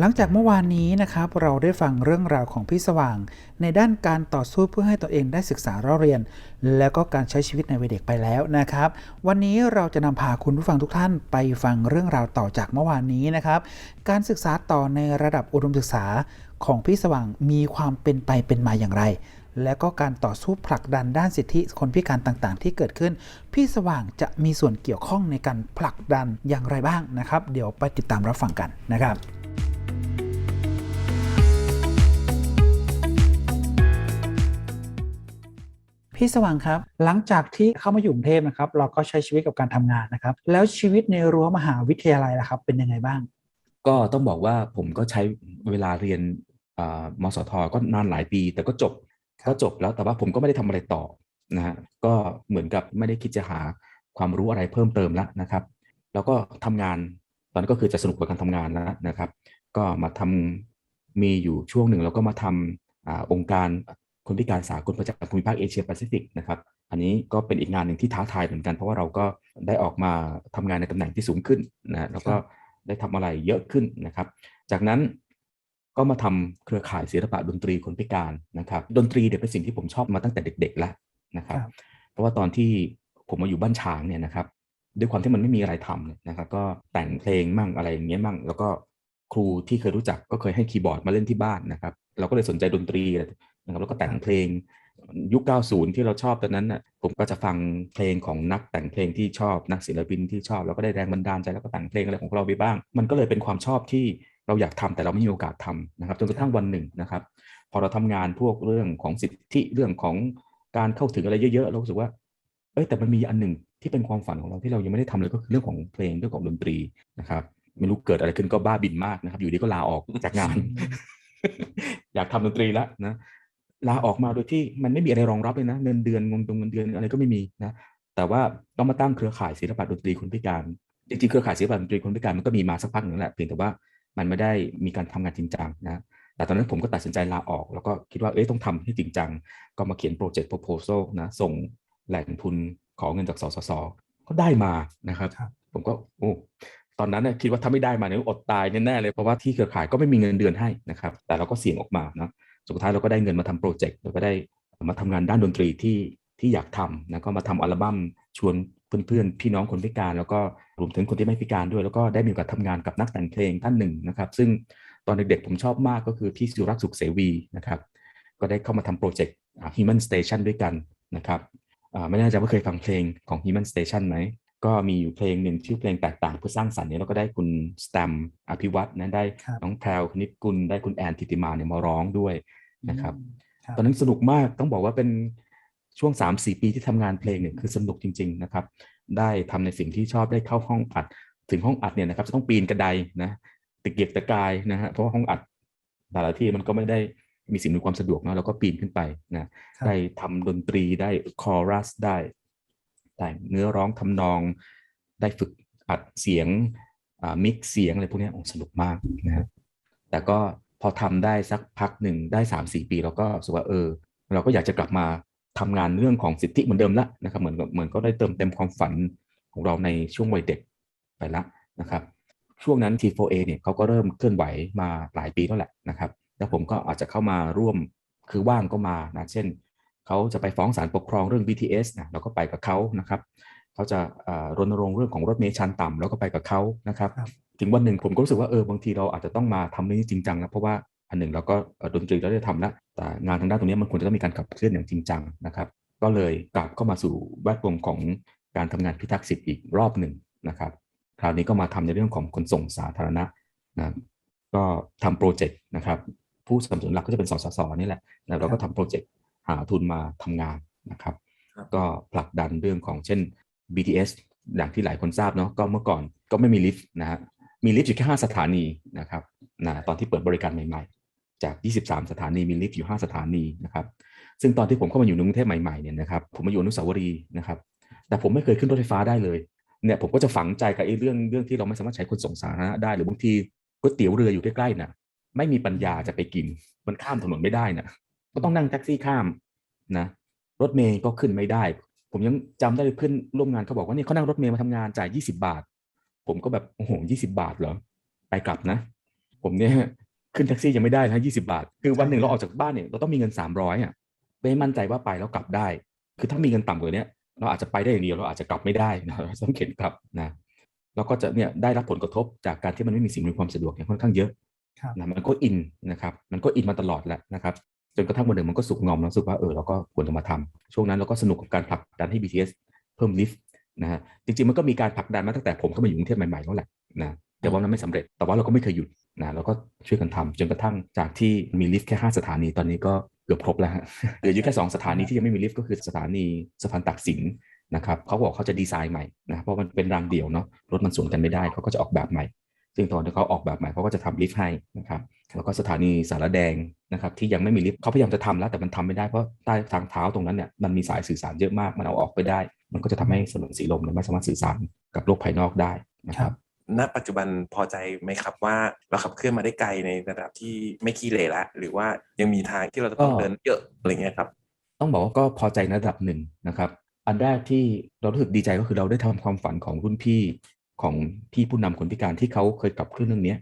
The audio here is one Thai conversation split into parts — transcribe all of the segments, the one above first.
หลังจากเมื่อวานนี้นะครับ เราได้ฟังเรื่องราวของพี่สว่าง ในด้านการต่อสู้เพื่อให้ตัวเองได้ศึกษาเราเรียน แล้วก็การใช้ชีวิตในวัยเด็กไปแล้วนะครับ วันนี้เราจะนำพาคุณผู้ฟังทุกท่านไปฟังเรื่องราวต่อจากเมื่อวานนี้นะครับ การศึกษาต่อในระดับอุดมศึกษาของพี่สว่างมีความเป็นไปเป็นมาอย่างไร และก็การต่อสู้ผลักดันด้านสิทธิคนพิการต่างๆ ที่เกิดขึ้น พี่สว่างจะมีส่วนเกี่ยวข้องในการผลักดันอย่างไรบ้างนะครับ เดี๋ยวไปติดตามรับฟังกันนะครับ พี่สว่างครับ หลังจากที่เข้ามาอยู่กรุงเทพนะครับ เราก็ใช้ชีวิตกับการทำงานนะครับ แล้วชีวิตในรั้วมหาวิทยาลัยล่ะครับ เป็นยังไงบ้าง ก็ต้องบอกว่าผมก็ใช้เวลาเรียนอ่ามสทก็นานหลายปี แต่ก็จบก็จบแล้วแต่ว่าผมก็ไม่ได้ทำอะไรต่อนะฮะก็เหมือนกับไม่ได้คิดจะหาความรู้อะไรเพิ่มเติมแล้วนะครับ แล้วก็ทำงานตอนนั้นก็คือจะสนุกกับการทำงานแล้วนะครับ ก็มาทำมีอยู่ช่วงหนึ่งแล้วก็มาทำอาองค์การ คนพิการสากลประจำภูมิภาคเอเชียแปซิฟิกนะครับอันนี้ก็เป็นอีกงานหนึ่งที่ท้าทายเหมือนกัน เพราะว่าเราก็ได้ออกมาทำงานในตำแหน่งที่สูงขึ้นนะแล้วก็ได้ทำอะไรเยอะขึ้นนะครับ จากนั้นก็มาทำเครือข่ายศิลปะดนตรีคนพิการนะครับ ดนตรีเนี่ยเป็นสิ่งที่ผมชอบมาตั้งแต่เด็กๆแล้วนะครับครับ เพราะว่าตอนที่ผมมาอยู่บ้านช้างเนี่ยนะครับด้วยความที่มันไม่มีอะไรทำเนี่ยนะครับ ก็แต่งเพลงมั่งอะไรอย่างเงี้ยมั่ง แล้วก็ครูที่เคยรู้จักก็เคยให้คีย์บอร์ดมาเล่นที่บ้านนะครับ เราก็เลยสนใจดนตรี นะครับแล้วก็แต่งเพลงยุค 90 ที่เราชอบตอนนั้นน่ะผมก็จะฟังเพลงของนักแต่งเพลงที่ชอบนักศิลปินที่ชอบ แล้วก็ได้แรงบันดาลใจแล้วก็แต่งเพลงอะไรของเราไปบ้าง มันก็เลยเป็นความชอบที่เราอยากทำแต่เราไม่มีโอกาสทำนะครับจนกระทั่งวันหนึ่งนะครับ พอเราทำงานพวกเรื่องของสิทธิเรื่องของการเข้าถึงอะไรเยอะๆเรารู้สึกว่าเอ้ยแต่มันมีอันหนึ่งที่เป็นความฝันของเราที่เรายังไม่ได้ทำเลยก็คือเรื่องของเพลงเรื่องของดนตรีนะครับไม่รู้เกิดอะไรขึ้นก็บ้าบินมากนะครับ อยู่ดีก็ลาออกจากงาน อยากทำดนตรีแล้วนะ ลาออกมาโดยที่มันไม่มีอะไรรองรับเลยนะเงินเดือนเงินตรงเงินเดือนอะไรก็ไม่มีนะแต่ว่าต้องมาตั้งเครือข่ายศิลปะดนตรีคนพิการจริงๆเครือข่ายศิลปะดนตรีคนพิการมันก็มีมาสักพักหนึ่งแหละเพียงแต่ว่ามันไม่ได้มีการทำงานจริงจังนะแต่ตอนนั้นผมก็ตัดสินใจลาออก แล้วก็คิดว่าเอ้ยต้องทำให้จริงจัง ก็มาเขียนโปรเจกต์ proposal นะส่งแหล่งทุนขอเงินจากสสสก็ได้มานะครับครับผมก็โอ้ตอนนั้นนะคิดว่าถ้าไม่ได้มาเนี่ยอดตายแน่ๆเลยเพราะว่าที่เครือข่ายก็ไม่มีเงินเดือนให้นะครับ แต่เราก็เสี่ยงออกมานะ สุดท้ายเราก็ได้เงินมาทำโปรเจกต์แล้วก็ได้มาทำงานด้านดนตรีที่ที่อยากทำนะก็มาทำอัลบั้มชวนเพื่อนๆ พี่น้องคนพิการ แล้วก็รวมถึงคนที่ไม่พิการด้วย แล้วก็ได้มีโอกาสทำงานกับนักแต่งเพลงท่านหนึ่งนะครับ ซึ่งตอนเด็กๆผมชอบมากก็คือพี่สุรักษ์สุขเสวีนะครับ ก็ได้เข้ามาทำโปรเจกต์ Human Station ด้วยกันนะครับไม่แน่ใจว่าเคยฟังเพลงของ Human Station ไหม ก็มีอยู่เพลงหนึ่งชื่อเพลงแตกต่างเพื่อสร้างสรรค์เนี่ยแล้วก็ได้คุณสแตมอภิวัตนะได้ครับน้องแพรวคณิตกุลได้คุณแอนทิติมาเนี่ยมาร้องด้วยนะครับครับตอนนั้นสนุกมากต้องบอกว่าเป็นช่วง 3-4 ปีที่ทำงานเพลงเนี่ยคือสนุกจริง ๆนะครับ ได้ทำในสิ่งที่ชอบได้เข้าห้องอัด ถึงห้องอัดเนี่ยนะครับจะต้องปีนกระไดนะตะเกียกตะกายนะฮะเพราะว่าห้องอัดแต่ละที่มันก็ไม่ได้มีสิ่งอำนวยความสะดวกนะเราก็ปีนขึ้นไปนะครับได้ทำดนตรีได้คอรัสได้ แต่งเนื้อร้องทำนอง ได้ฝึกอัดเสียงมิกเสียงอะไรพวกนี้สนุกมากนะฮะแต่ก็พอทำได้สักพักหนึ่งได้สามสี่ปีเราก็รู้สึกว่าเออ เราก็อยากจะกลับมาทำงานเรื่องของสิทธิเหมือนเดิมละนะครับเหมือนเหมือนก็ได้เติมเต็มความฝันของเราในช่วงวัยเด็กไปละนะครับช่วงนั้น T4A เนี่ยเขาก็เริ่มเคลื่อนไหวมาหลายปีแล้วแหละนะครับ แล้วผมก็อาจจะเข้ามาร่วมคือว่างก็มานะ เช่น เขาจะไปฟ้องศาลปกครองเรื่อง BTS นะเราก็ไปกับเขานะครับเขาจะอ่ารณรงค์เรื่องของรถเมล์ชั้นต่ำแล้วก็ไปกับเขานะครับครับ ถึงวันหนึ่งผมก็รู้สึกว่าเออบางทีเราอาจจะต้องมาทำเรื่องนี้จริงจังนะเพราะว่าอันหนึ่งเราก็เอ่อดนตรีเราได้ทำแล้วแต่งานทางด้านตรงนี้มันควรจะต้องมีการขับเคลื่อนอย่างจริงจังนะครับ ก็เลยกลับเข้ามาสู่แวดวงของการทำงานพิทักษ์สิทธิ์อีกรอบหนึ่งนะครับ คราวนี้ก็มาทำในเรื่องของขนส่งสาธารณะนะก็ทำโปรเจกต์นะครับผู้สนับสนุนหลักก็จะเป็นสสสนี่แหละแล้วเราก็ทำโปรเจกต์ หาทุนมาทำงานนะครับครับ ก็ผลักดันเรื่องของเช่น BTS อย่างที่หลายคนทราบเนาะก็เมื่อก่อนก็ไม่มีลิฟต์นะฮะมีลิฟต์อยู่แค่5สถานีนะครับนะตอนที่เปิดบริการใหม่ ๆ จาก 23 สถานีมีลิฟต์อยู่ 5 สถานีนะครับซึ่งตอนที่ผมเข้ามาอยู่ในกรุงเทพใหม่ๆเนี่ยนะครับผมมาอยู่อนุสาวรีย์นะครับ แต่ผมไม่เคยขึ้นรถไฟฟ้าได้เลยเนี่ยผมก็จะฝังใจกับไอ้เรื่องเรื่องที่เราไม่สามารถใช้ขนส่งสาธารณะได้หรือบางทีก๋วยเตี๋ยวเรืออยู่ใกล้ๆน่ะไม่มีปัญญาจะไปกิน มันข้ามถนนไม่ได้น่ะ ก็ต้องนั่งแท็กซี่ข้ามนะรถเมย์ก็ขึ้นไม่ได้ ผมยังจำได้เลยเพื่อนร่วมงานเขาบอกว่าเนี่ยเขานั่งรถเมย์มาทำงานจ่าย20บาท ผมก็แบบโอ้โห20บาทเหรอไปกลับนะ ผมเนี่ยขึ้นแท็กซี่ยังไม่ได้นะ20บาตคือวันหนึ่งเราออกจากบ้านเนี่ยเราต้องมีเงิน300อะไม่มั่นใจว่าไปแล้วกลับได้ คือถ้ามีเงินต่ำกว่าเนี้ยเราอาจจะไปได้อย่างเดียวเราอาจจะกลับไม่ได้นะเราต้องเข็นกลับนะแล้วก็จะเนี่ยได้รับผลกระทบจากการที่มันไม่มีสิ่งอำนวยความสะดวกเนี่ยค่อนข้างเยอะครับนะมันก็อินนะครับ มันก็อินมาตลอดแหละนะครับ จนกระทั่งวันหนึ่งมันก็สุกงอมแล้วรู้สึกว่าเออเราก็ควรจะมาทำช่วงนั้นเราก็สนุกกับการผลักดันให้ BTS เพิ่มลิฟต์นะฮะจริงๆมันก็มีการผลักดันมาตั้งแต่ผมเข้ามาอยู่กรุงเทพใหม่ๆแล้วแหละนะแต่ว่ามันไม่สำเร็จแต่ว่าเราก็ไม่เคยหยุดนะเราก็ช่วยกันทำจนกระทั่งจากที่มีลิฟต์แค่5สถานีตอนนี้ก็เกือบครบแล้วเหลืออยู่แค่2สถานีที่ยังไม่มีลิฟต์ก็คือสถานีสะพานตักสินนะครับเขาบอกเขาจะดีไซน์ใหม่นะเพราะมันเป็นรางเดี่ยวเนาะรถมันสวนกันไม่ได้เขาก็จะออกแบบใหม่ ซึ่งตอนที่เขาออกแบบใหม่เขาก็จะทำลิฟต์ให้นะครับแล้วก็สถานีสารแดงนะครับที่ยังไม่มีลิฟต์เขาพยายามจะทำแล้ว แต่มันทำไม่ได้เพราะใต้ทางเท้าตรงนั้นเนี่ยมันมีสายสื่อสารเยอะมากมันเอาออกไปได้ มันก็จะทำให้ถนนสีลมเนี่ยไม่สามารถสื่อสารกับโลกภายนอกได้นะครับณปัจจุบันพอใจไหมครับว่าเราขับเคลื่อนมาได้ไกลในระดับที่ไม่ขี้เหร่ละหรือว่ายังมีทางที่เราจะต้องก็เดินเยอะอะไรเงี้ยครับ ต้องบอกว่าก็พอใจในระดับหนึ่งนะครับ อันแรกที่เรารู้สึกดีใจก็คือเราได้ทำความฝันของรุ่นพี่ ของพี่ผู้นำคนพิการที่เขาเคยกลับเคลื่อนเรื่องเนี้ย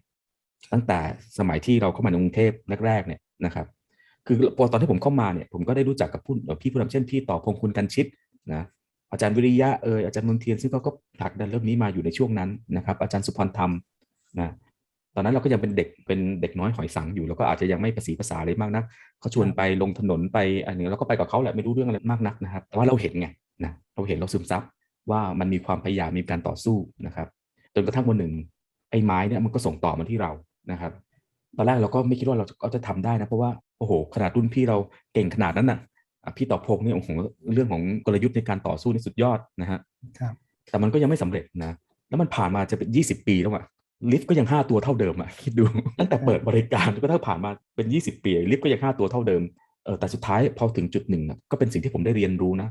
ตั้งแต่สมัยที่เราเข้ามาในกรุงเทพแรกๆเนี่ยนะครับ คือพอตอนที่ผมเข้ามาเนี่ยผมก็ได้รู้จักกับผู้พี่ผู้นำเช่นพี่ต่อพงษ์คุณกันชิตนะอาจารย์วิริยะเอออาจารย์มนเทียนซึ่งเขาก็ผลักดันเรื่องนี้มาอยู่ในช่วงนั้นนะครับ อาจารย์สุพรธรรมนะตอนนั้นเราก็ยังเป็นเด็กเป็นเด็กน้อยหอยสังอยู่แล้วก็อาจจะยังไม่ประสีภาษาอะไรมากนักเขาชวนไปลงถนนไปอันนี้เราก็ไปกับเขาแหละไม่รู้เรื่องอะไรมากนักนะครับ แต่ว่าเราเห็นไงนะเราเห็นเราซึมซับ ว่ามันมีความพยายามมีการต่อสู้นะครับ จนกระทั่งวันหนึ่ง ไอ้ไม้เนี่ยมันก็ส่งต่อมาที่เรานะครับตอนแรกเราก็ไม่คิดว่าเราจะเราจะทำได้นะเพราะว่าโอ้โหขนาดรุ่นพี่เราเก่งขนาดนั้นน่ะอะพี่ต่อพงษ์เนี่ยโอ้โหเรื่องของกลยุทธ์ในการต่อสู้นี่สุดยอดนะฮะครับแต่มันก็ยังไม่สำเร็จนะแล้วมันผ่านมาจะเป็น20ปีแล้วอะลิฟต์ก็ยัง5ตัวเท่าเดิมอะคิดดูตั้งแต่เปิดบริการก็ถ้าผ่านมาเป็น20ปีลิฟต์ก็ยัง5ตัวเท่าเดิมเออแต่สุดท้ายพอถึงจุดหนึ่งอะก็เป็นสิ่งที่ผมได้เรียนรู้นะ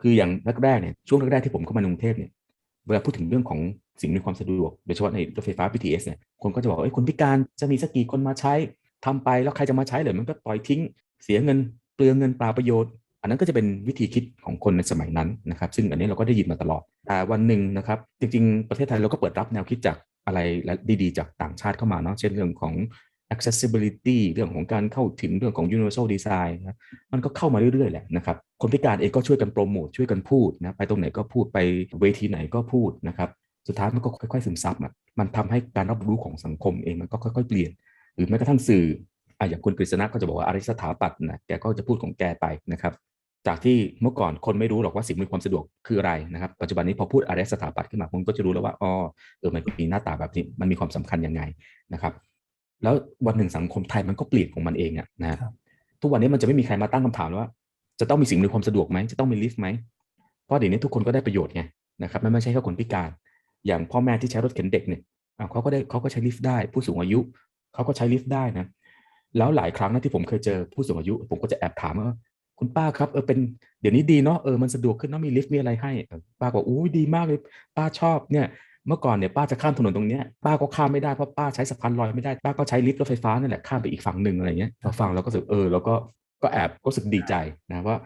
คืออย่างแรกๆเนี่ยช่วงแรกๆที่ผมเข้ามากรุงเทพเนี่ยเวลาพูดถึงเรื่องของสิ่งมีความสะดวกโดยเฉพาะในรถไฟฟ้า BTS เนี่ยคนก็จะบอกว่าเอ้คนพิการจะมีสักกี่คนมาใช้ทำไปแล้วใครจะมาใช้เลยมันก็ปล่อยทิ้ง เสียเงินเปลืองเงินเปล่าประโยชน์ อันนั้นก็จะเป็นวิธีคิดของคนในสมัยนั้นนะครับซึ่งอันนี้เราก็ได้ยินมาตลอดแต่วันหนึ่งนะครับ จริง ๆ ประเทศไทยเราก็เปิดรับแนวคิดจากอะไรและดีๆ จากต่างชาติเข้ามาเนาะเช่นเรื่องของ accessibility เรื่องของการเข้าถึงเรื่องของ universal design นะมันก็เข้ามาเรื่อยๆแหละนะครับคนพิการเองก็ช่วยกันโปรโมทช่วยกันพูดนะไปตรงไหนก็พูดไปเวทีไหนก็พูดนะครับสุดท้ายมันก็ค่อยๆซึมซับอะมันทำให้การรับรู้ของสังคมเองมันก็ค่อยๆเปลี่ยน หรือแม้กระทั่งสื่ออะอย่างคุณกฤษณะก็จะบอกว่าอาริสถาปัตย์นะแกก็จะพูดของแกไปนะครับจากที่เมื่อก่อนคนไม่รู้หรอกว่าสิ่งอำนวยความสะดวกคืออะไรนะครับปัจจุบันนี้พอพูดอารยสถาปัตย์ขึ้นมาคนก็จะรู้แล้วว่าอ๋อเออมันมีหน้าตาแบบนี้มันมีความสำคัญยังไงนะครับ แล้ววันหนึ่งสังคมไทยมันก็เปลี่ยนของมันเองอะนะฮะครับทุกวันนี้มันจะไม่มีใครมาตั้งคำถามว่า จะต้องมีสิ่งอำนวยความสะดวกไหมจะต้องมีลิฟต์ไหมเพราะเดี๋ยวนี้ทุกคนก็ได้ประโยชน์ไงนะครับไม่ไม่ใช่แค่คนพิการ อย่างพ่อแม่ที่ใช้รถเข็นเด็กเนี่ยอะเขาก็ได้เขาก็ใช้ลิฟต์ได้ ผู้สูงอายุเขาก็ใช้ลิฟต์ได้นะแล้วหลายครั้งนะที่ผมเคยเจอผู้สูงอายุ ผมก็จะแอบถามว่าคุณป้าครับเออเป็นเดี๋ยวนี้ดีเนาะเออมันสะดวกขึ้นเนาะมีลิฟต์มีอะไรให้เออป้าบอกอุ้ยดีมากเลย ป้าชอบเนี่ย เมื่อก่อนเนี่ยป้าจะข้ามถนนตรงเนี้ยป้าก็ข้ามไม่ได้เพราะป้าใช้สะพานลอยไม่ได้ป้าก็ใช้ลิฟต์รถไฟฟ้านั่นแหละข้ามไปอีกฝั่งหนึ่งอะไรเงี้ยเราฟังเราก็รู้สึกเออแล้วก็ก็แอบรู้สึกดีใจนะว่า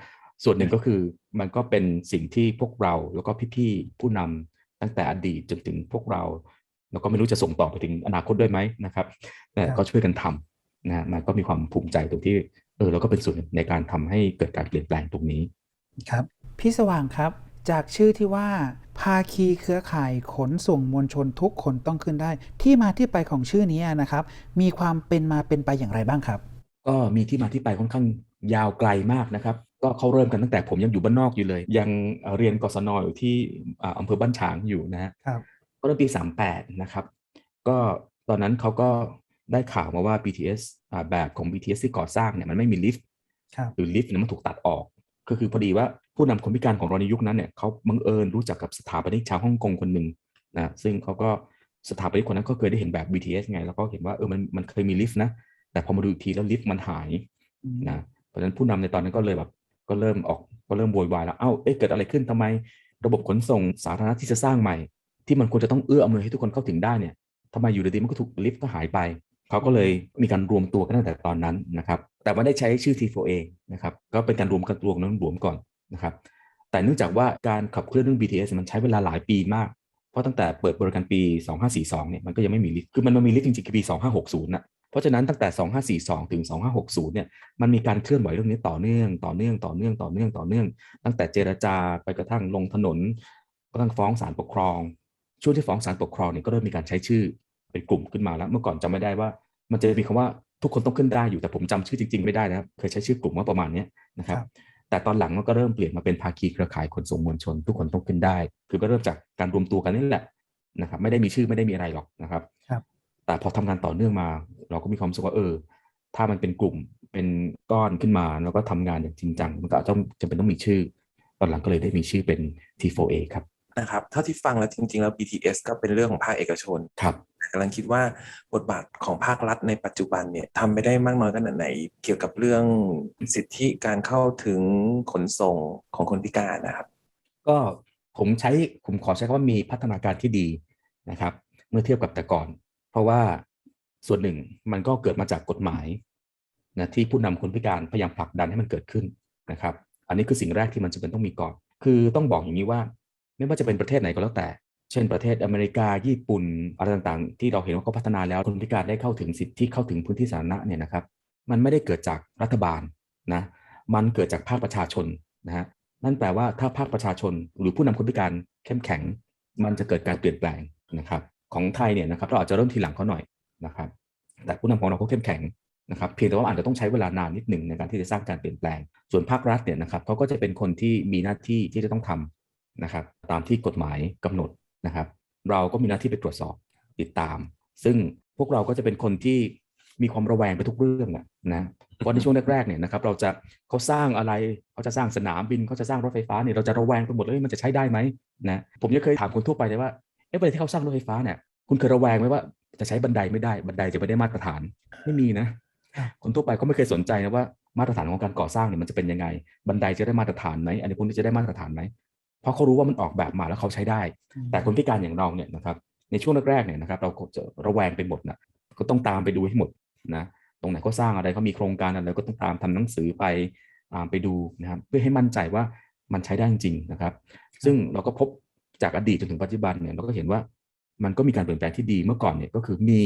ส่วนหนึ่งก็คือมันก็เป็นสิ่งที่พวกเราแล้วก็พี่ๆผู้นำตั้งแต่อดีตจนถึงพวกเราแล้วก็ไม่รู้จะส่งต่อไปถึงอนาคตด้วยไหมนะครับ แต่ครับก็ช่วยกันทำนะฮะมันก็มีความภูมิใจตรงที่เออเราก็เป็นส่วนหนึ่งในการทำให้เกิดการเปลี่ยนแปลงตรงนี้ครับพี่สว่างครับ จากชื่อที่ว่า ภาคีเครือข่ายขนส่งมวลชนทุกคนต้องขึ้นได้ ที่มาที่ไปของชื่อนี้นะครับ มีความเป็นมาเป็นไปอย่างไรบ้างครับ ก็มีที่มาที่ไปค่อนข้างยาวไกลมากนะครับ ก็เขาเริ่มกันตั้งแต่ผมยังอยู่บ้านนอกอยู่เลย ยังเอ่อเรียนกศนอยู่ที่อ่าอำเภอบ้านฉางอยู่นะฮะครับก็เริ่มปี 38 นะครับ ก็ตอนนั้นเขาก็ได้ข่าวมาว่า BTS อ่าแบบของ BTS ที่ก่อสร้างเนี่ยมันไม่มีลิฟต์ครับหรือลิฟต์เนี่ยมันถูกตัดออก ก็คือพอดีว่า ผู้นำคนพิการของเราในยุคนั้นเนี่ยเขาบังเอิญรู้จักกับสถาปนิกชาวฮ่องกงคนหนึ่งนะซึ่งเขาก็สถาปนิกคนนั้นก็เคยได้เห็นแบบ BTS ไง แล้วก็เห็นว่าเออมันมันเคยมีลิฟต์นะ แต่พอมาดูอีกทีแล้วลิฟต์มันหายอืมนะเพราะฉะนั้นผู้นำในตอนนั้นก็เลยแบบก็เริ่มออกก็เริ่มโวยวายแล้วเอ้าเอ๊ะเกิดอะไรขึ้นทำไม ระบบขนส่งสาธารณะที่จะสร้างใหม่ ที่มันควรจะต้องเอื้ออำนวยให้ทุกคนเข้าถึงได้เนี่ยทำไมอยู่ดีๆมันก็ถูกลิฟต์ก็หายไปเขาก็เลยมีการรวมตัวกันตั้งแต่ตอนนั้นนะครับแต่ไม่ได้ใช้ชื่อ T4A นะครับก็เป็นการรวมกันรวมนั้นรวมก่อน นะครับแต่เนื่องจากว่าการขับเคลื่อนเรื่อง BTS มันใช้เวลาหลายปีมาก เพราะตั้งแต่เปิดบริการปี 2542 เนี่ยมันก็ยังไม่มีลิฟต์คือมันมีลิฟต์จริงๆคือปี 2560นะเพราะฉะนั้นตั้งแต่ 2542 ถึง 2560 เนี่ยมันมีการเคลื่อนไหวเรื่องนี้ต่อเนื่องต่อเนื่องต่อเนื่องต่อเนื่องต่อเนื่อง ตั้งแต่เจรจาไปกระทั่งลงถนนกระทั่งฟ้องศาลปกครอง ช่วงที่ฟ้องศาลปกครองเนี่ยก็เริ่มมีการใช้ชื่อเป็นกลุ่มขึ้นมาแล้ว เมื่อก่อนจำไม่ได้ว่า มันจะมีคำว่าทุกคนต้องขึ้นได้อยู่แต่ผมจำชื่อจริง ๆ ไม่ได้นะครับเคยใช้ชื่อกลุ่มว่าประมาณนี้นะครับครับ แต่ตอนหลังมันก็เริ่มเปลี่ยนมาเป็นภาคีเครือข่ายขนส่งมวลชน ทุกคนต้องขึ้นได้ คือก็เริ่มจากการรวมตัวกันนี่แหละนะครับ ไม่ได้มีชื่อไม่ได้มีอะไรหรอกนะครับครับ แต่พอทำงานต่อเนื่องมา เราก็มีความรู้สึกว่าเออ ถ้ามันเป็นกลุ่มเป็นก้อนขึ้นมาแล้วก็ทำงานอย่างจริงจังมันก็ต้องจำเป็นต้องมีชื่อ ตอนหลังก็เลยได้มีชื่อเป็น T4A ครับนะครับเท่าที่ฟังแล้วจริง ๆ แล้ว BTS ก็เป็นเรื่องของภาคเอกชนครับ กำลังคิดว่าบทบาทของภาครัฐในปัจจุบันเนี่ยทำไปได้มากน้อยขนาดไหน เกี่ยวกับเรื่องสิทธิการเข้าถึงขนส่งของคนพิการนะครับ ก็ผมใช้ผมขอใช้คำว่ามีพัฒนาการที่ดีนะครับ เมื่อเทียบกับแต่ก่อน เพราะว่าส่วนหนึ่งมันก็เกิดมาจากกฎหมายนะที่ผู้นำคนพิการพยายามผลักดันให้มันเกิดขึ้นนะครับ อันนี้คือสิ่งแรกที่มันจะเป็นต้องมีก่อน คือต้องบอกอย่างนี้ว่า ไม่ว่าจะเป็นประเทศไหนก็แล้วแต่ เช่นประเทศอเมริกาญี่ปุ่นอะไรต่างๆ ที่เราเห็นว่าเขาพัฒนาแล้วคนพิการได้เข้าถึงสิทธิเข้าถึงพื้นที่สาธารณะเนี่ยนะครับ มันไม่ได้เกิดจากรัฐบาลนะมันเกิดจากภาคประชาชนนะฮะนั่นแปลว่าถ้าภาคประชาชนหรือผู้นำคนพิการเข้มแข็ง มันจะเกิดการเปลี่ยนแปลงนะครับ ของไทยเนี่ยนะครับเราอาจจะเริ่มทีหลังเขาหน่อยนะครับ แต่ผู้นำของเราเขาเข้มแข็งนะครับเพียงแต่ว่าอาจจะต้องใช้เวลานานนิดหนึ่งในการที่จะสร้างการเปลี่ยนแปลง ส่วนภาครัฐเนี่ยนะครับเขาก็จะเป็นคนที่มีหน้าที่ที่จะต้องทำนะครับ ตามที่กฎหมายกำหนด นะครับ เราก็มีหน้าที่ไปตรวจสอบติดตาม ซึ่งพวกเราก็จะเป็นคนที่มีความระแวงไปทุกเรื่องอะนะเพราะในช่วงแรกๆเนี่ยนะครับ เราจะเขาสร้างอะไรเขาจะสร้างสนามบินเขาจะสร้างรถไฟฟ้าเนี่ยเราจะระแวงไปหมดเลยมันจะใช้ได้ไหมนะผมยังเคยถามคนทั่วไปเลยว่าเอ๊ะเวลาที่เขาสร้างรถไฟฟ้าเนี่ยคุณเคยระแวงไหมว่าจะใช้บันไดไม่ได้บันไดจะไม่ได้มาตรฐานไม่มีนะ คนทั่วไปก็ไม่เคยสนใจนะว่ามาตรฐานของการก่อสร้างเนี่ยมันจะเป็นยังไง บันไดจะได้มาตรฐานไหมอันนี้พวกนี้จะได้มาตรฐานไหม เพราะเขารู้ว่ามันออกแบบมาแล้วเขาใช้ได้ แต่คนพิการอย่างเราเนี่ยนะครับในช่วงแรกๆเนี่ยนะครับเราก็จะระแวงไปหมดนะก็ต้องตามไปดูให้หมดนะตรงไหนเขาสร้างอะไรเขามีโครงการอะไรก็ต้องตามทำหนังสือไปตามไปดูนะครับเพื่อให้มั่นใจว่ามันใช้ได้จริงๆนะครับ ซึ่งเราก็พบจากอดีตจนถึงปัจจุบันเนี่ยเราก็เห็นว่ามันก็มีการเปลี่ยนแปลงที่ดีเมื่อก่อนเนี่ยก็คือมี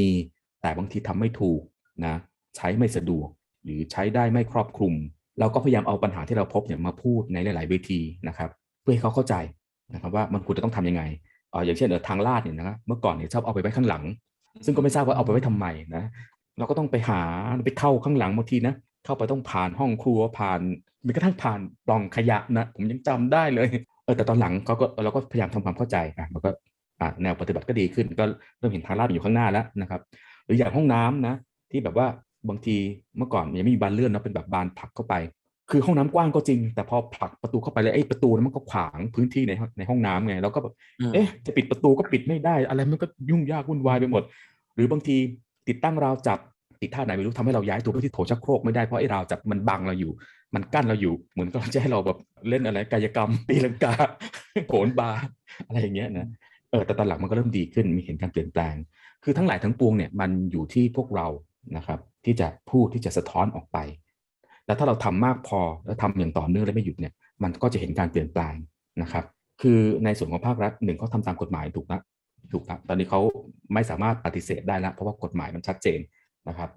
แต่บางทีทำไม่ถูกนะใช้ไม่สะดวก หรือใช้ได้ไม่ครอบคลุม เราก็พยายามเอาปัญหาที่เราพบเนี่ยมาพูดในหลาย ๆ เวทีนะครับเพื่อให้เขาเข้าใจนะครับว่ามันควรจะต้องทำยังไงเอออย่างเช่นเออทางลาดเนี่ยนะครับเมื่อก่อนเนี่ยชอบเอาไปไว้ข้างหลัง ซึ่งก็ไม่ทราบว่าเอาไปไว้ทำไมนะเราก็ต้องไปหาไปเข้าข้างหลังบางทีนะเข้าไปต้องผ่านห้องครัวผ่านแม้กระทั่งผ่านปล่องขยะนะผมยังจำได้เลยเออแต่ตอนหลังเขาก็เราก็พยายามทำความเข้าใจอะมันก็อะแนวปฏิบัติก็ดีขึ้น ก็เริ่มเห็นทางลาดอยู่ข้างหน้าแล้วนะครับ หรืออย่างห้องน้ำนะ ที่แบบว่าบางทีเมื่อก่อนยังไม่มีบานเลื่อนเนาะเป็นแบบบานผลักเข้าไป คือห้องน้ำกว้างก็จริง แต่พอผลักประตูเข้าไปแล้วไอ้ประตูนั้นมันก็ขวางพื้นที่ในในห้องน้ำไงแล้วก็แบบอืมเอ๊ะจะปิดประตูก็ปิดไม่ได้ อะไรมันก็ยุ่งยากวุ่นวายไปหมด หรือบางทีติดตั้งราวจับติดท่าไหนไม่รู้ทำให้เราย้ายตัวไปที่โถชักโครกไม่ได้เพราะไอ้ราวจับมันบังเราอยู่ มันกั้นเราอยู่ เหมือนกับจะให้เราแบบเล่นอะไรกายกรรมตีลังกาโผนบาร์อะไรอย่างเงี้ยนะเออแต่ตอนหลังมันก็เริ่มดีขึ้นมีเห็นการเปลี่ยนแปลง คือทั้งหลายทั้งปวงเนี่ยมันอยู่ที่พวกเรานะครับ ที่จะพูดที่จะสะท้อนออกไป แล้วถ้าเราทำมากพอแล้วทำอย่างต่อเนื่องและไม่หยุดเนี่ยมันก็จะเห็นการเปลี่ยนแปลงนะครับ คือในส่วนของภาครัฐหนึ่งเขาทำตามกฎหมายถูกนะถูกครับตอนนี้เขาไม่สามารถปฏิเสธได้แล้วเพราะว่ากฎหมายมันชัดเจนนะครับ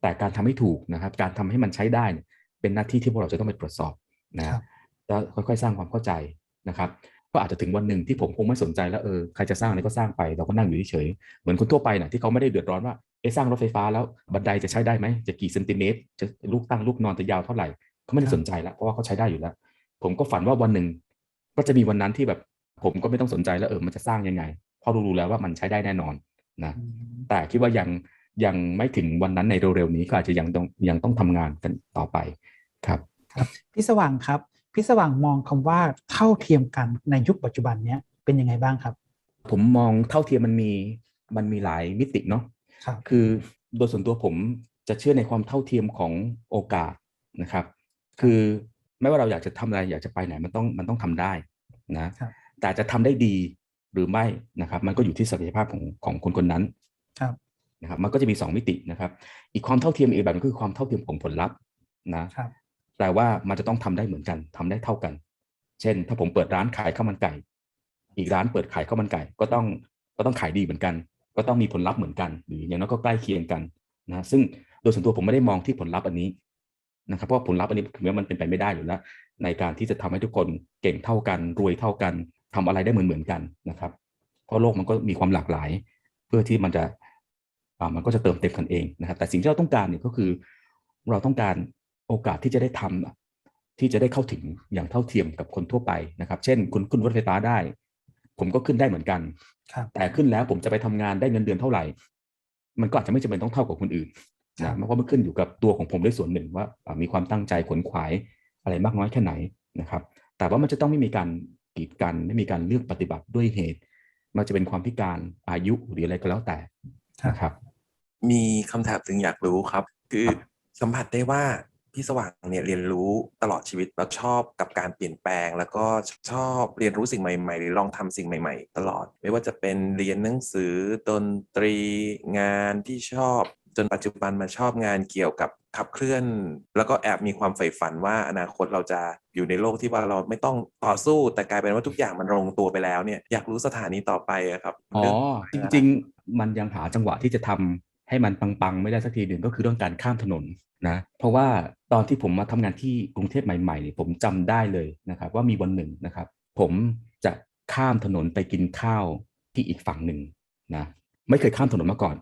แต่การทำให้ถูกนะครับ การทำให้มันใช้ได้เนี่ยเป็นหน้าที่ที่พวกเราจะต้องไปตรวจสอบนะครับแล้วค่อยๆ สร้างความเข้าใจนะครับก็อาจจะถึงวันหนึ่งที่ผมคงไม่สนใจแล้วเออใครจะสร้างอะไรก็สร้างไปเราก็นั่งอยู่เฉยๆเหมือนคนทั่วไปนะที่เขาไม่ได้เดือดร้อนว่า เอะสร้างรถไฟฟ้าแล้วบันไดจะใช้ได้ไหมจะกี่เซนติเมตรจะลูกตั้งลูกนอนจะยาวเท่าไหร่เขาไม่ได้สนใจแล้วเพราะว่าเขาใช้ได้อยู่แล้ว ผมก็ฝันว่าวันหนึ่งก็จะมีวันนั้นที่แบบผมก็ไม่ต้องสนใจแล้วเออมันจะสร้างยังไงเพราะรู้ๆแล้วว่ามันใช้ได้แน่นอนนะอืมแต่คิดว่ายังยังไม่ถึงวันนั้นในเร็วๆนี้ก็อาจจะยังต้องยังต้องทำงานกันต่อไปครับพี่สว่างครับพี่สว่างมองคำว่าเท่าเทียมกันในยุคปัจจุบันเนี้ยเป็นยังไงบ้างครับ ผมมองเท่าเทียมมันมีมันมีหลายมิติเนาะ ครับคือโดยส่วนตัวผมจะเชื่อในความเท่าเทียมของโอกาสนะครับ คือไม่ว่าเราอยากจะทำอะไรอยากจะไปไหนมันต้องมันต้องทำได้นะครับแต่จะทำได้ดีหรือไม่นะครับ มันก็อยู่ที่ศักยภาพของของคนคนนั้นครับนะครับมันก็จะมี 2 มิตินะครับ อีกความเท่าเทียมอีกแบบหนึงคือความเท่าเทียมของผลลัพธ์นะครับแปลว่ามันจะต้องทำได้เหมือนกันทำได้เท่ากัน เช่น ถ้าผมเปิดร้านขายข้าวมันไก่ อีกร้านเปิดขายข้าวมันไก่ ก็ต้องก็ต้องขายดีเหมือนกัน ก็ต้องมีผลลัพธ์เหมือนกัน หรืออย่างน้อยก็ใกล้เคียงกันนะซึ่งโดยส่วนตัวผมไม่ได้มองที่ผลลัพธ์อันนี้นะครับเพราะว่าผลลัพธ์อันนี้คือว่ามันเป็นไปไม่ได้อยู่แล้วในการที่จะทำให้ทุกคนเก่งเท่ากัน รวยเท่ากันทำอะไรได้เหมือนเหมือนๆกันนะครับ เพราะโลกมันก็มีความหลากหลาย เพื่อที่มันจะอ่ามันก็จะเติมเต็มกันเองนะครับ แต่สิ่งที่เราต้องการเนี่ยก็คือ เราต้องการโอกาสที่จะได้ทำอะที่จะได้เข้าถึงอย่างเท่าเทียมกับคนทั่วไปนะครับ เช่น คุณขึ้นรถไฟฟ้าได้ ผมก็ขึ้นได้เหมือนกันครับแต่ขึ้นแล้วผมจะไปทำงานได้เงินเดือนเท่าไหร่ มันก็อาจจะไม่จำเป็นต้องเท่ากับคนอื่นครันะบเพราะมันขึ้นอยู่กับตัวของผมด้วยส่วนหนึ่งว่าอ่ามีความตั้งใจขวนขวายอะไรมากน้อยแค่ไหนนะครับ แต่ว่ามันจะต้องไม่มีการกีดกันไม่มีการเลือกปฏิบัติด้วยเหตุ มันจะเป็นความพิการอายุหรืออะไรก็แล้วแต่นะครับ มีคำถามถึงอยากรู้ครับ คือสัมผัสได้ว่า พี่สว่างเนี่ยเรียนรู้ตลอดชีวิตแล้วชอบกับการเปลี่ยนแปลง แล้วก็ชอบเรียนรู้สิ่งใหม่ๆ หรือลองทำสิ่งใหม่ ๆ ตลอด ไม่ว่าจะเป็นเรียนหนังสือดนตรีงานที่ชอบ จนปัจจุบันมาชอบงานเกี่ยวกับขับเคลื่อน แล้วก็แอบมีความใฝ่ฝันว่าอนาคตเราจะอยู่ในโลกที่ว่าเราไม่ต้องต่อสู้แต่กลายเป็นว่าทุกอย่างมันลงตัวไปแล้วเนี่ยอยากรู้สถานีต่อไปอะครับอ๋อเรื่องจริง ๆ มันยังหาจังหวะที่จะทำ ให้มันปังๆ ไม่ได้สักทีหนึ่งก็คือเรื่องการข้ามถนนนะเพราะว่าตอนที่ผมมาทำงานที่กรุงเทพใหม่ๆเนี่ยผมจำได้เลยนะครับว่ามีวันหนึ่งนะครับ ผมจะข้ามถนนไปกินข้าวที่อีกฝั่งหนึ่งนะไม่เคยข้ามถนนมาก่อน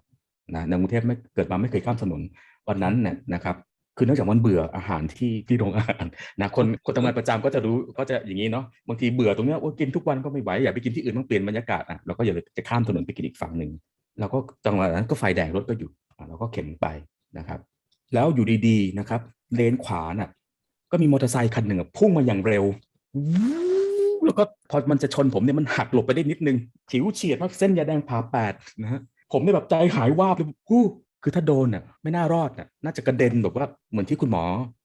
นะในกรุงเทพไม่เกิดมาไม่เคยข้ามถนนวันนั้นเนี่ยนะครับคือเนื่องจากมันเบื่ออาหารที่ที่โรงอาหารนะคนคนทำงานประจำก็จะรู้ก็จะอย่างนี้เนาะบางทีเบื่อตรงเนี้ยโอ้กินทุกวันก็ไม่ไหวอยากไปกินที่อื่นต้องเปลี่ยนบรรยากาศอะเราก็อยากจะข้ามถนนไปกินอีกฝั่งหนึ่ง เราก็จังหวะนั้นก็ไฟแดงรถก็หยุดอ่เราก็เข็นไปนะครับ แล้วอยู่ดีๆนะครับ เลนขวาน่ะ ก็มีมอเตอร์ไซค์คันหนึ่งพุ่งมาอย่างเร็วแล้วก็พอมันจะชนผมเนี่ยมันหักหลบไปได้นิดนึงผิวเฉียดมากเส้นยาแดงผ่าแปดนะฮะผมเนี่ยแบบใจหายวาบเลยฮู้คือถ้าโดนน่ะไม่น่ารอดน่ะน่าจะกระเด็นแบบว่าเหมือนที่คุณหมอ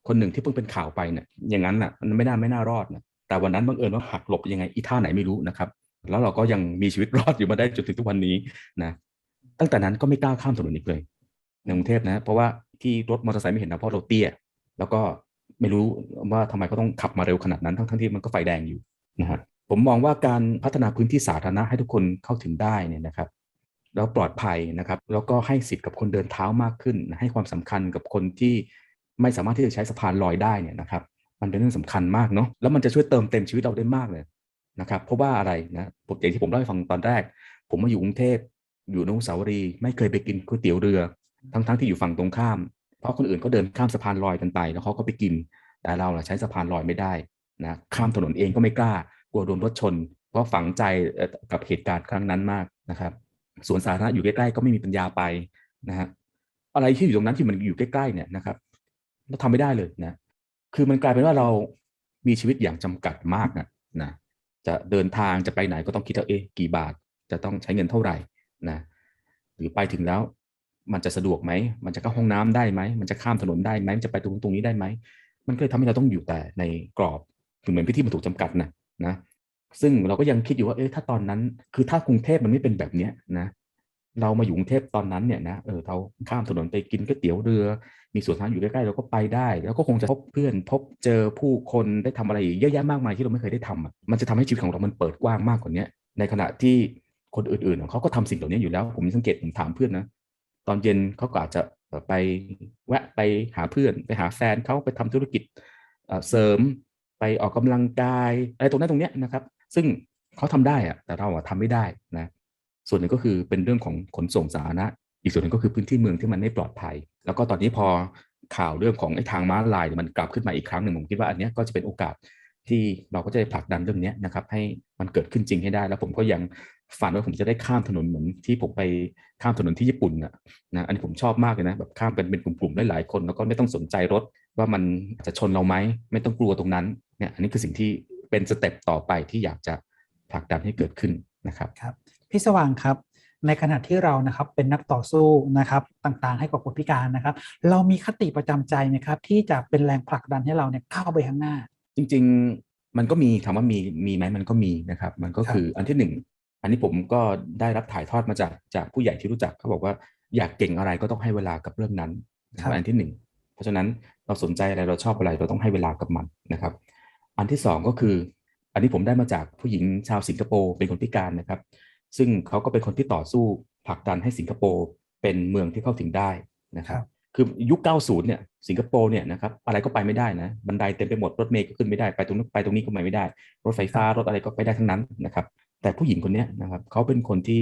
คนหนึ่งที่เพิ่งเป็นข่าวไปเนี่ยอย่างนั้นน่ะมันไม่น่าไม่น่ารอดนะแต่วันนั้นบังเอิญว่าหักหลบยังไงอีท่าไหนไม่รู้นะครับ แล้วเราก็ยังมีชีวิตรอดอยู่มาได้จนถึงทุกวันนี้นะ ตั้งแต่นั้นก็ไม่กล้าข้ามถนนอีกเลยในกรุงเทพนะ เพราะว่าที่รถมอเตอร์ไซค์ไม่เห็นนะเพราะเราเตี้ย แล้วก็ไม่รู้ว่าทำไมเขาต้องขับมาเร็วขนาดนั้น ทั้งที่มันก็ไฟแดงอยู่นะฮะผมมองว่าการพัฒนาพื้นที่สาธารณะให้ทุกคนเข้าถึงได้เนี่ยนะครับแล้วปลอดภัยนะครับ แล้วก็ให้สิทธิ์กับคนเดินเท้ามากขึ้น ให้ความสำคัญกับคนที่ไม่สามารถที่จะใช้สะพานลอยได้เนี่ยนะครับ มันเป็นเรื่องสำคัญมากเนาะแล้วมันจะช่วยเติมเต็มชีวิตเราได้มากเลยนะครับ เพราะว่าอะไรนะผมอย่างที่ผมเล่าให้ฟังตอนแรก ผมมาอยู่กรุงเทพ อยู่อนุสาวรีไม่เคยไปกินก๋วยเตี๋ยวเรือ ทั้งๆที่อยู่ฝั่งตรงข้าม เพราะคนอื่นก็เดินข้ามสะพานลอยกันไป แล้วเขาก็ไปกิน แต่เราใช้สะพานลอยไม่ได้นะข้ามถนนเองก็ไม่กล้ากลัวโดนรถชน เพราะฝังใจกับเหตุการณ์ครั้งนั้นมากนะครับสวนสาธารณะอยู่ใกล้ๆก็ไม่มีปัญญาไปนะฮะอะไรที่อยู่ตรงนั้นที่มันอยู่ใกล้ๆเนี่ยนะครับเราทำไม่ได้เลยนะ คือมันกลายเป็นว่าเรามีชีวิตอย่างจำกัดมากนะนะจะเดินทางจะไปไหนก็ต้องคิดว่าเอ๊ะกี่บาท จะต้องใช้เงินเท่าไหร่ นะหรือไปถึงแล้วมันจะสะดวกไหม มันจะเข้าห้องน้ำได้ไหม มันจะข้ามถนนได้ไหม มันจะไปตรงตรงนี้ได้ไหม มันก็เลยทำให้เราต้องอยู่แต่ในกรอบคือเหมือนพื้นที่มันถูกจำกัดนะนะ ซึ่งเราก็ยังคิดอยู่ว่า เอ๊ะถ้าตอนนั้น คือถ้ากรุงเทพมันไม่เป็นแบบเนี้ยนะ เรามาอยู่กรุงเทพตอนนั้นเนี่ยนะ เออ เราข้ามถนนไปกินก๋วยเตี๋ยวเรือ มีสวนสาธารณะอยู่ใกล้ๆเราก็ไปได้ แล้วก็คงจะพบเพื่อน พบเจอผู้คนได้ทำอะไรเยอะแยะมากมายที่เราไม่เคยได้ทำมันจะทำให้ชีวิตของเรามันเปิดกว้างมากกว่านี้ในขณะที่ คนอื่นๆเขาก็ทำสิ่งเหล่านี้อยู่แล้ว ผมสังเกตผมถามเพื่อนนะตอนเย็นเขาก็อาจจะไปแวะไปหาเพื่อน ไปหาแฟนเขาไปทำธุรกิจเสริมไปออกกำลังกายอะไรตรงนั้นตรงเนี้ยนะครับ ซึ่งเขาทำได้อะแต่เราอะทำไม่ได้นะส่วนหนึ่งก็คือเป็นเรื่องของขนส่งสาธารณะอีกส่วนหนึ่งก็คือพื้นที่เมืองที่มันไม่ปลอดภัย แล้วก็ตอนนี้พอข่าวเรื่องของไอ้ทางม้าลายมันกลับขึ้นมาอีกครั้งหนึ่งผมคิดว่าอันนี้ก็จะเป็นโอกาสที่เราก็จะผลักดันเรื่องนี้นะครับให้มันเกิดขึ้นจริงให้ได้ แล้วผมก็ยัง ฝันว่าผมจะได้ข้ามถนนเหมือนที่ผมไปข้ามถนนที่ญี่ปุ่นนะนะอันนี้ผมชอบมากเลยนะแบบข้ามเป็นเป็นกลุ่มๆหลายๆคน แล้วก็ไม่ต้องสนใจรถว่ามันจะชนเราไหมไม่ต้องกลัวตรงนั้นเนี่ยอันนี้คือสิ่งที่เป็นสเต็ปต่อไปที่อยากจะผลักดันให้เกิดขึ้นนะครับครับพี่สว่างครับในขณะที่เรานะครับเป็นนักต่อสู้นะครับต่างๆ ให้กับคนพิการนะครับ เรามีคติประจำใจไหมครับ ที่จะเป็นแรงผลักดันให้เราเนี่ยก้าวไปข้างหน้า จริง ๆ มันก็มีถามว่ามีมีไหมมันก็มีนะครับ มันก็คืออันที่หนึ่ง อันนี้ผมก็ได้รับถ่ายทอดมาจากจากผู้ใหญ่ที่รู้จักเขาบอกว่าอยากเก่งอะไรก็ต้องให้เวลากับเรื่องนั้นนะครับอันที่หนึ่งเพราะฉะนั้นเราสนใจอะไรเราชอบอะไรเราต้องให้เวลากับมันนะครับ อันที่สองก็คือ อันนี้ผมได้มาจากผู้หญิงชาวสิงคโปร์เป็นคนพิการนะครับ ซึ่งเขาก็เป็นคนที่ต่อสู้ผลักดันให้สิงคโปร์เป็นเมืองที่เข้าถึงได้นะครับคือยุค 90 เนี่ยสิงคโปร์เนี่ยนะครับอะไรก็ไปไม่ได้นะบันไดเต็มไปหมดรถเมล์ก็ขึ้นไม่ได้ไปตรงนู้นไปตรงนี้ก็ไปไม่ได้ รถไฟฟ้ารถอะไรก็ไปได้ทั้งนั้นนะครับ แต่ผู้หญิงคนนี้นะครับเขาเป็นคนที่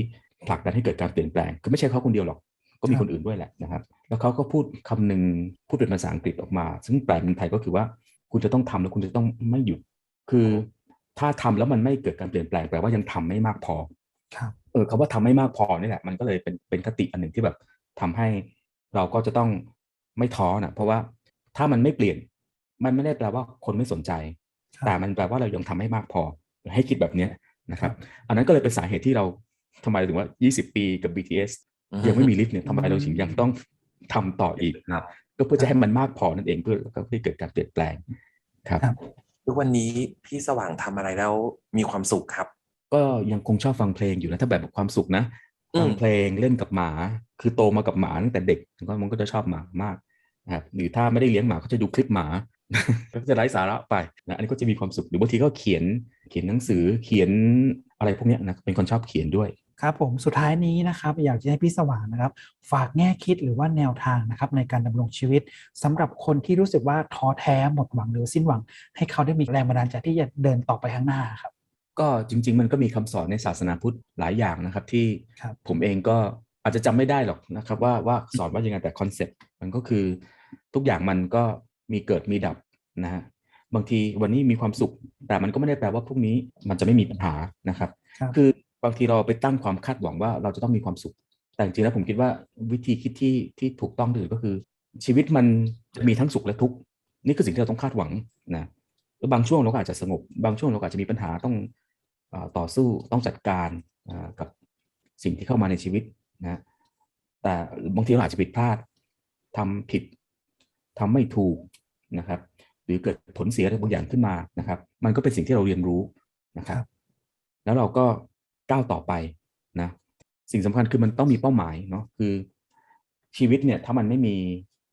ผลักดันให้เกิดการเปลี่ยนแปลงคือไม่ใช่เขาคนเดียวหรอกก็มีคนอื่นด้วยแหละนะครับ แล้วเขาก็พูดคำหนึ่งพูดเป็นภาษาอังกฤษออกมา ซึ่งแปลเป็นไทยก็คือว่าคุณจะต้องทำแล้วคุณจะต้องไม่หยุด คือถ้าทำแล้วมันไม่เกิดการเปลี่ยนแปลงแปลว่ายังทำไม่มากพอครับเออคำว่าทำไม่มากพอนี่แหละมันก็เลยเป็นเป็นคติอันหนึ่งที่แบบทำให้เราก็จะต้องไม่ท้อนะเพราะว่าถ้ามันไม่เปลี่ยน มันไม่ได้แปลว่าคนไม่สนใจ แต่มันแปลว่าเรายังทำให้มากพอ ให้คิดแบบเนี้ย นะครับอันนั้นก็เลยเป็นสาเหตุที่เราทำไมถึงว่า 20 ปีกับ BTS ยังไม่มีลิฟต์เนี่ยทำไมเราถึงยังต้องทำต่ออีกนะครับ ก็เพื่อจะให้มันมากพอนั่นเองเพื่อก็ให้เกิดการเปลี่ยนแปลงครับทุกวันนี้พี่สว่างทำอะไรแล้วมีความสุขครับ ก็ยังคงชอบฟังเพลงอยู่นะถ้าแบบความสุขนะอืมฟังเพลงเล่นกับหมา คือโตมากับหมาตั้งแต่เด็กมันก็มันก็จะชอบหมามากนะครับหรือถ้าไม่ได้เลี้ยงหมาก็จะดูคลิปหมา ก็จะไร้สาระไปนะอันนี้ก็จะมีความสุขหรือบางทีก็เขียนเขียนหนังสือเขียนอะไรพวกเนี้ยนะเป็นคนชอบเขียนด้วยครับผมสุดท้ายนี้นะครับอยากจะให้พี่สว่างนะครับ ฝากแง่คิดหรือว่าแนวทางนะครับในการดำรงชีวิตสำหรับคนที่รู้สึกว่าท้อแท้หมดหวังหรือสิ้นหวัง ให้เขาได้มีแรงบันดาลใจที่จะเดินต่อไปข้างหน้าครับ ก็จริง ๆ มันก็มีคำสอนในศาสนาพุทธหลายอย่างนะครับที่ครับผมเองก็อาจจะจำไม่ได้หรอกนะครับว่าว่าสอนว่ายังไงแต่คอนเซ็ปต์มันก็คือทุกอย่างมันก็ มีเกิดมีดับนะฮะบางทีวันนี้มีความสุข แต่มันก็ไม่ได้แปลว่าพรุ่งนี้มันจะไม่มีปัญหานะครับครับ คือบางทีเราไปตั้งความคาดหวังว่าเราจะต้องมีความสุข แต่จริงๆแล้วผมคิดว่าวิธีคิดที่ที่ถูกต้องที่สุดก็คือ ชีวิตมันจะมีทั้งสุขและทุกข์นี่คือสิ่งที่เราต้องคาดหวังนะแล้วบางช่วงเราก็อาจจะสงบ บางช่วงเราก็อาจจะมีปัญหาต้องเออต่อสู้ต้องจัดการอ่ากับสิ่งที่เข้ามาในชีวิตนะแต่บางทีเราอาจจะผิดพลาดทำผิดทำไม่ถูก นะครับหรือเกิดผลเสียอะไรบางอย่างขึ้นมานะครับ มันก็เป็นสิ่งที่เราเรียนรู้นะครับครับแล้วเราก็ก้าวต่อไปนะสิ่งสำคัญคือมันต้องมีเป้าหมายเนาะคือชีวิตเนี่ยถ้ามันไม่มี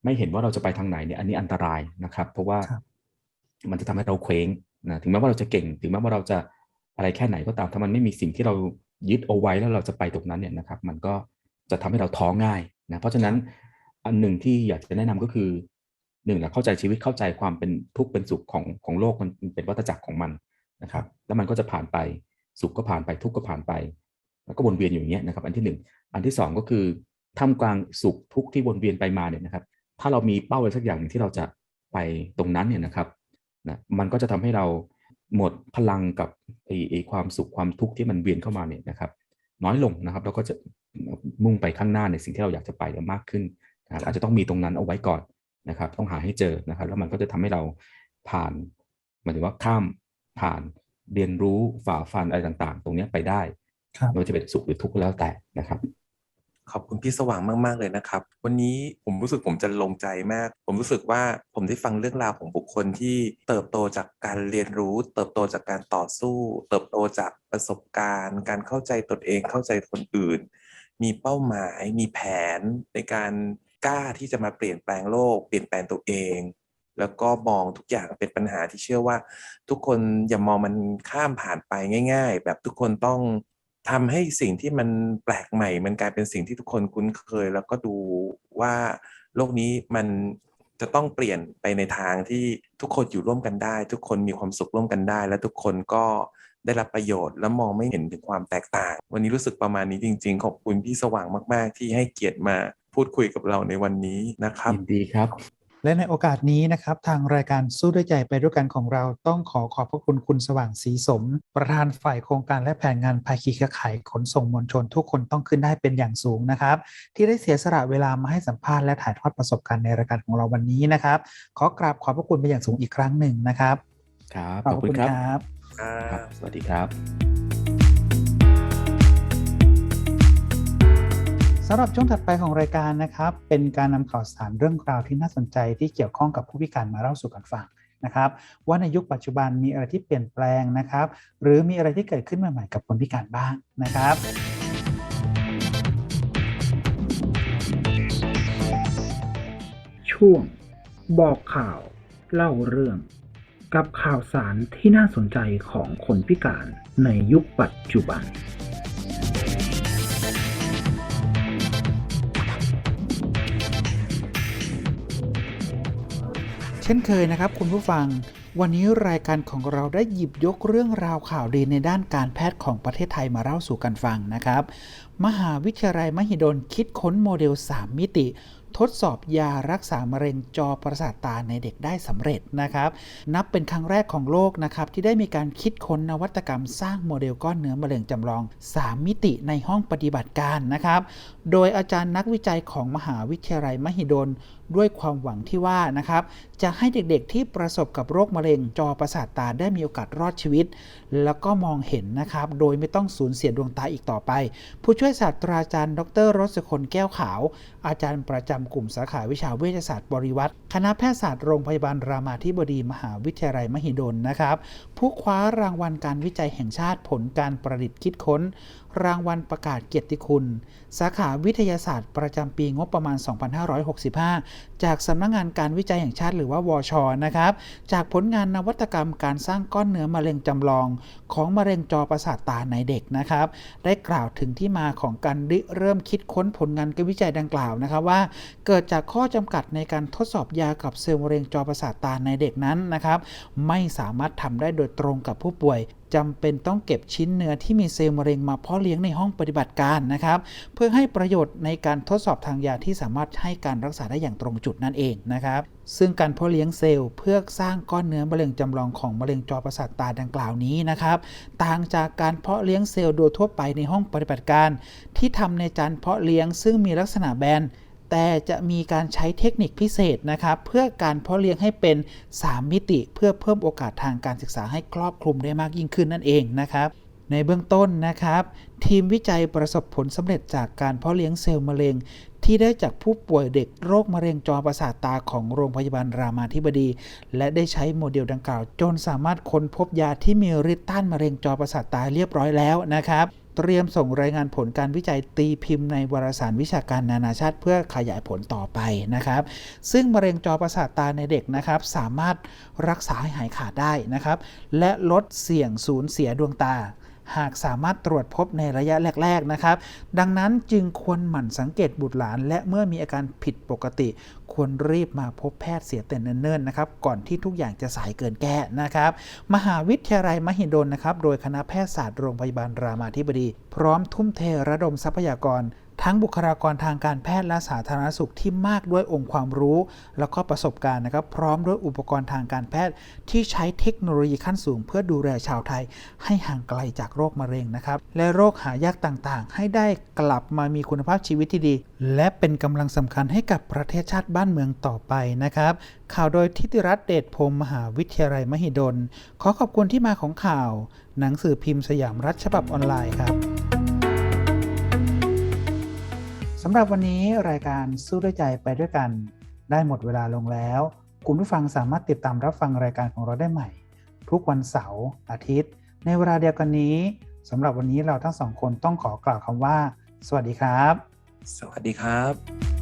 ไม่เห็นว่าเราจะไปทางไหนเนี่ยอันนี้อันตรายนะครับ เพราะว่าครับมันจะทำให้เราเคว้งนะถึงแม้ว่าเราจะเก่ง ถึงแม้ว่าเราจะอะไรแค่ไหนก็ตามถ้ามันไม่มีสิ่งที่เรายึดเอาไว้แล้วเราจะไปตรงนั้นเนี่ยนะครับ มันก็จะทำให้เราท้อง่ายนะเพราะฉะนั้นอันหนึ่งที่อยากจะแนะนำก็คือ หนึ่งแหละเข้าใจชีวิตเข้าใจความเป็นทุกข์เป็นสุขของของโลกมันเป็นวัฏจักรของมันนะครับ แล้วมันก็จะผ่านไปสุขก็ผ่านไปทุกข์ก็ผ่านไป แล้วก็วนเวียนอยู่อย่างเงี้ยนะครับ อันที่หนึ่งอันที่สองก็คือท่ามกลางสุขทุกข์ที่วนเวียนไปมาเนี่ยนะครับ ถ้าเรามีเป้าอะไรสักอย่างหนึ่งที่เราจะไปตรงนั้นเนี่ยนะครับนะมันก็จะทำให้เราหมดพลังกับไอไอ้ความสุขความทุกข์ที่มันเวียนเข้ามาเนี่ยนะครับ น้อยลงนะครับแล้วก็จะมุ่งไปข้างหน้าในสิ่งที่เราอยากจะไปมากขึ้นนะครับอาจจะต้องมีตรงนั้นเอาไว้ก่อน นะครับ ต้องหาให้เจอนะครับ แล้วมันก็จะทำให้เราผ่านหมายถึงว่าข้ามผ่านเรียนรู้ฝ่าฟันอะไรต่างๆ ตรงเนี้ยไปได้ครับไม่ว่าจะเป็นสุขหรือทุกข์ก็แล้วแต่นะครับขอบคุณพี่สว่างมากๆเลยนะครับ วันนี้ผมรู้สึกผมจะลงใจมาก ผมรู้สึกว่าผมได้ฟังเรื่องราวของบุคคลที่เติบโตจากการเรียนรู้ เติบโตจากการต่อสู้ เติบโตจากประสบการณ์ การเข้าใจตนเองเข้าใจคนอื่น มีเป้าหมาย มีแผนในการ กล้าที่จะมาเปลี่ยนแปลงโลก เปลี่ยนแปลงตัวเอง แล้วก็มองทุกอย่างเป็นปัญหาที่เชื่อว่า ทุกคนอย่ามองมันข้ามผ่านไปง่าย ๆ แบบทุกคนต้องทำให้สิ่งที่มันแปลกใหม่ มันกลายเป็นสิ่งที่ทุกคนคุ้นเคย แล้วก็ดูว่าโลกนี้มันจะต้องเปลี่ยนไปในทางที่ทุกคนอยู่ร่วมกันได้ ทุกคนมีความสุขร่วมกันได้ และทุกคนก็ได้รับประโยชน์และมองไม่เห็นถึงความแตกต่าง วันนี้รู้สึกประมาณนี้จริง ๆ ขอบคุณพี่สว่างมาก ๆ ที่ให้เกียรติมา พูดคุยกับเราในวันนี้นะครับยินดีครับและในโอกาสนี้นะครับทางรายการสู้ด้วยใจไปด้วยกันของเราต้องขอขอบพระคุณคุณสว่างศรีสม ประธานฝ่ายโครงการและแผนงานภาคีเครือข่ายขนส่งมวลชน ทุกคนต้องขึ้นได้เป็นอย่างสูงนะครับ ที่ได้เสียสละเวลามาให้สัมภาษณ์และถ่ายทอดประสบการณ์ในรายการของเราวันนี้นะครับ ขอกราบขอบพระคุณเป็นอย่างสูงอีกครั้งหนึ่งนะครับ ครับขขออบบพระคุคุณณครับครับครับ สวัสดีครับ สำหรับช่วงถัดไปของรายการนะครับ เป็นการนำข่าวสารเรื่องราวที่น่าสนใจที่เกี่ยวข้องกับผู้พิการมาเล่าสู่กันฟังนะครับ ว่าในยุคปัจจุบันมีอะไรที่เปลี่ยนแปลงนะครับ หรือมีอะไรที่เกิดขึ้นใหม่ๆกับคนพิการบ้างนะครับช่วง บอกข่าวเล่าเรื่อง กับข่าวสารที่น่าสนใจของคนพิการในยุคปัจจุบัน เช่นเคยนะครับคุณผู้ฟัง วันนี้รายการของเราได้หยิบยกเรื่องราวข่าวดีในด้านการแพทย์ของประเทศไทยมาเล่าสู่กันฟังนะครับ มหาวิทยาลัยมหิดลคิดค้นโมเดล 3 มิติ ทดสอบยารักษามะเร็งจอประสาทตาในเด็กได้สำเร็จนะครับ นับเป็นครั้งแรกของโลกนะครับที่ได้มีการคิดค้นนวัตกรรมสร้างโมเดลก้อนเนื้อมะเร็งจำลอง 3 มิติในห้องปฏิบัติการนะครับ โดยอาจารย์นักวิจัยของมหาวิทยาลัยมหิดล ด้วยความหวังที่ว่านะครับจะให้เด็กๆที่ประสบกับโรคมะเร็งจอประสาทตาได้มีโอกาสรอดชีวิต แล้วก็มองเห็นนะครับโดยไม่ต้องสูญเสียดวงตาอีกต่อไป ผู้ช่วยศาสตราจารย์ ดรรศคนแก้วขาว อาจารย์ประจำกลุ่มสาขาวิชาเวชศาสตร์บริวัตรคณะแพทยศาสตร์โรงพยาบาลรามาธิบดีมหาวิทยาลัยมหิดลนะครับผู้คว้ารางวัลการวิจัยแห่งชาติผลการประดิษฐ์คิดค้น รางวัลประกาศเกียรติคุณ สาขาวิทยาศาสตร์ประจำปีงบประมาณ 2565 จากสำนักงงานการวิจัยแห่งชาติหรือว่าวชนะครับ จากผลงานนวัตกรรมการสร้างก้อนเนื้อมะเร็งจำลอง ของมะเร็งจอประสาทตาในเด็กนะครับ ได้กล่าวถึงที่มาของการริเริ่มคิดค้นผลงานการวิจัยดังกล่าวนะครับว่า เกิดจากข้อจำกัดในการทดสอบยากับเซลล์มะเร็งจอประสาทตาในเด็กนั้นนะครับ ไม่สามารถทำได้โดยตรงกับผู้ป่วยจำเป็นต้องเก็บชิ้นเนื้อที่มีเซลล์มะเร็งมาเพาะเลี้ยงในห้องปฏิบัติการนะครับ เพื่อให้ประโยชน์ในการทดสอบทางยาที่สามารถให้การรักษาได้อย่างตรงจุดนั่นเองนะครับ ซึ่งการเพาะเลี้ยงเซลล์เพื่อสร้างก้อนเนื้อมะเร็งจำลองของมะเร็งจอประสาทตาดังกล่าวนี้นะครับต่างจากการเพาะเลี้ยงเซลล์โดยทั่วไปในห้องปฏิบัติการ ที่ทำในจานเพาะเลี้ยงซึ่งมีลักษณะแบน แต่จะมีการใช้เทคนิคพิเศษนะครับเพื่อการเพาะเลี้ยงให้เป็น 3 มิติเพื่อเพิ่มโอกาสทางการศึกษาให้ครอบคลุมได้มากยิ่งขึ้นนั่นเองนะครับในเบื้องต้นนะครับ ทีมวิจัยประสบผลสำเร็จจากการเพาะเลี้ยงเซลล์มะเร็ง ที่ได้จากผู้ป่วยเด็กโรคมะเร็งจอประสาทตาของโรงพยาบาลรามาธิบดี และได้ใช้โมเดลดังกล่าว จนสามารถค้นพบยาที่มีฤทธิ์ต้านมะเร็งจอประสาทตาเรียบร้อยแล้วนะครับ เตรียมส่งรายงานผลการวิจัยตีพิมพ์ในวารสารวิชาการนานาชาติเพื่อขยายผลต่อไปนะครับ ซึ่งมะเร็งจอประสาทตาในเด็กนะครับ สามารถรักษาให้หายขาดได้นะครับ และลดเสี่ยงสูญเสียดวงตา หากสามารถตรวจพบในระยะแรก ๆ นะครับ ดังนั้นจึงควรหมั่นสังเกตบุตรหลาน และเมื่อมีอาการผิดปกติ ควรรีบมาพบแพทย์เสียแต่เนิ่นๆนะครับ ก่อนที่ทุกอย่างจะสายเกินแก้นะครับ มหาวิทยาลัยมหิดลนะครับ โดยคณะแพทยศาสตร์โรงพยาบาลรามาธิบดี พร้อมทุ่มเทระดมทรัพยากร ทั้งบุคลากรทางการแพทย์และสาธารณสุขที่มากด้วยองค์ความรู้ แล้วก็ประสบการณ์นะครับ พร้อมด้วยอุปกรณ์ทางการแพทย์ที่ใช้เทคโนโลยีขั้นสูง เพื่อดูแลชาวไทย ให้ห่างไกลจากโรคมะเร็งนะครับ และโรคหายากต่างๆ ให้ได้กลับมามีคุณภาพชีวิตที่ดี และเป็นกำลังสำคัญให้กับประเทศชาติบ้านเมืองต่อไปนะครับ ข่าวโดยทิติรัตน์เดชพรมมหาวิทยาลัยมหิดล ขอขอบคุณที่มาของข่าว หนังสือพิมพ์สยามรัฐฉบับออนไลน์ครับำหรับวันนี้รายการสู้ด้วยใจไปด้วยกัน ได้หมดเวลาลงแล้ว คุณผู้ฟังสามารถติดตามรับฟังรายการของเราได้ใหม่ ทุกวันเสาร์อาทิตย์ ในเวลาเดียวกันนี้สำหรับวันนี้เราทั้งสองคนต้องขอกล่าวคำว่า สวัสดีครับ สวัสดีครับ